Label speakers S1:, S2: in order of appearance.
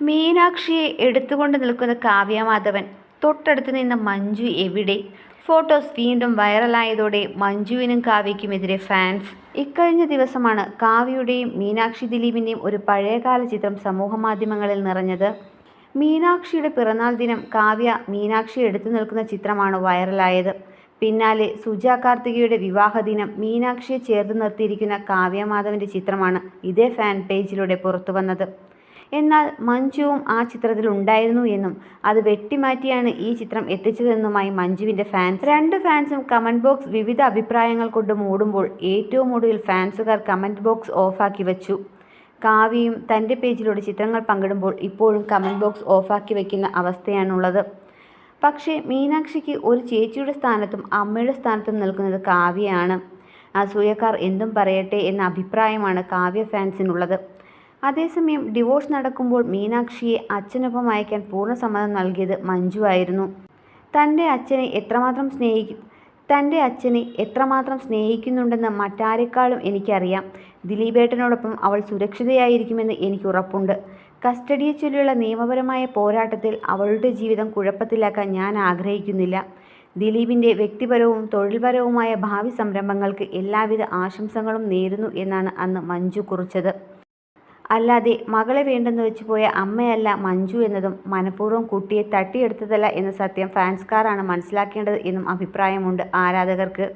S1: മീനാക്ഷിയെ എടുത്തുകൊണ്ട് നിൽക്കുന്ന കാവ്യ മാധവൻ തൊട്ടടുത്ത് നിന്ന മഞ്ജു എവിടെ? ഫോട്ടോസ് വീണ്ടും വൈറലായതോടെ മഞ്ജുവിനും കാവ്യയ്ക്കുമെതിരെ ഫാൻസ്. ഇക്കഴിഞ്ഞ ദിവസമാണ് കാവ്യയുടെയും മീനാക്ഷി ദിലീപിന്റെയും ഒരു പഴയകാല ചിത്രം സമൂഹമാധ്യമങ്ങളിൽ നിറഞ്ഞത്. മീനാക്ഷിയുടെ പിറന്നാൾ ദിനം കാവ്യ മീനാക്ഷി എടുത്തു നിൽക്കുന്ന ചിത്രമാണ് വൈറലായത്. പിന്നാലെ സുജ കാർത്തികയുടെ വിവാഹ ദിനം മീനാക്ഷിയെ ചേർത്ത് നിർത്തിയിരിക്കുന്ന കാവ്യ കാവ്യമാധവന്റെ ചിത്രമാണ് ഇതേ ഫാൻ പേജിലൂടെ പുറത്തു വന്നത് എന്നാൽ മഞ്ജുവും ആ ചിത്രത്തിൽ ഉണ്ടായിരുന്നു എന്നും അത് വെട്ടിമാറ്റിയാണ് ഈ ചിത്രം എത്തിച്ചതെന്നുമായി മഞ്ജുവിന്റെ ഫാൻസ് രണ്ട് ഫാൻസും കമന്റ് ബോക്സ് വിവിധ അഭിപ്രായങ്ങൾ കൊണ്ട് മൂടുമ്പോൾ ഏറ്റവും ഒടുവിൽ ഫാൻസുകാർ കമന്റ് ബോക്സ് ഓഫാക്കി വച്ചു. കാവ്യയും തന്റെ പേജിലൂടെ ചിത്രങ്ങൾ പങ്കിടുമ്പോൾ ഇപ്പോഴും കമന്റ് ബോക്സ് ഓഫാക്കി വയ്ക്കുന്ന അവസ്ഥയാണുള്ളത്. പക്ഷേ മീനാക്ഷിക്ക് ഒരു ചേച്ചിയുടെ സ്ഥാനത്തും അമ്മയുടെ സ്ഥാനത്തും നിൽക്കുന്നത് കാവ്യയാണ്. അസൂയക്കാർ എന്തും പറയട്ടെ എന്ന അഭിപ്രായമാണ് കാവ്യ ഫാൻസിനുള്ളത് അതേസമയം ഡിവോഴ്സ് നടക്കുമ്പോൾ മീനാക്ഷിയെ അച്ഛനൊപ്പം അയക്കാൻ പൂർണ സമ്മതം നൽകിയത് മഞ്ജു ആയിരുന്നു. തന്റെ അച്ഛനെ എത്രമാത്രം സ്നേഹിക്കും തന്റെ അച്ഛനെ എത്രമാത്രം സ്നേഹിക്കുന്നുണ്ടെന്ന് മറ്റാരെക്കാളും എനിക്കറിയാം. ദിലീപേട്ടനോടൊപ്പം അവൾ സുരക്ഷിതയായിരിക്കുമെന്ന് എനിക്ക് ഉറപ്പുണ്ട്. കസ്റ്റഡിയെ ചൊല്ലിയുള്ള നിയമപരമായ പോരാട്ടത്തിൽ അവളുടെ ജീവിതം കുഴപ്പത്തിലാക്കാൻ ഞാൻ ആഗ്രഹിക്കുന്നില്ല. ദിലീപിന്റെ വ്യക്തിപരവും തൊഴിൽപരവുമായ ഭാവി സംരംഭങ്ങൾക്ക് എല്ലാവിധ ആശംസകളും നേരുന്നു എന്നാണ് അന്ന് മഞ്ജു കുറിച്ചത്. അല്ലാതെ മകളെ വേണ്ടെന്ന് വെച്ച് പോയ അമ്മയല്ല മഞ്ജു എന്നതും മനഃപൂർവം കുട്ടിയെ തട്ടിയെടുത്തതല്ല എന്ന സത്യം ഫാൻസ്കാരാണ് മനസ്സിലാക്കേണ്ടത് എന്നും അഭിപ്രായമുണ്ട് ആരാധകർക്ക്.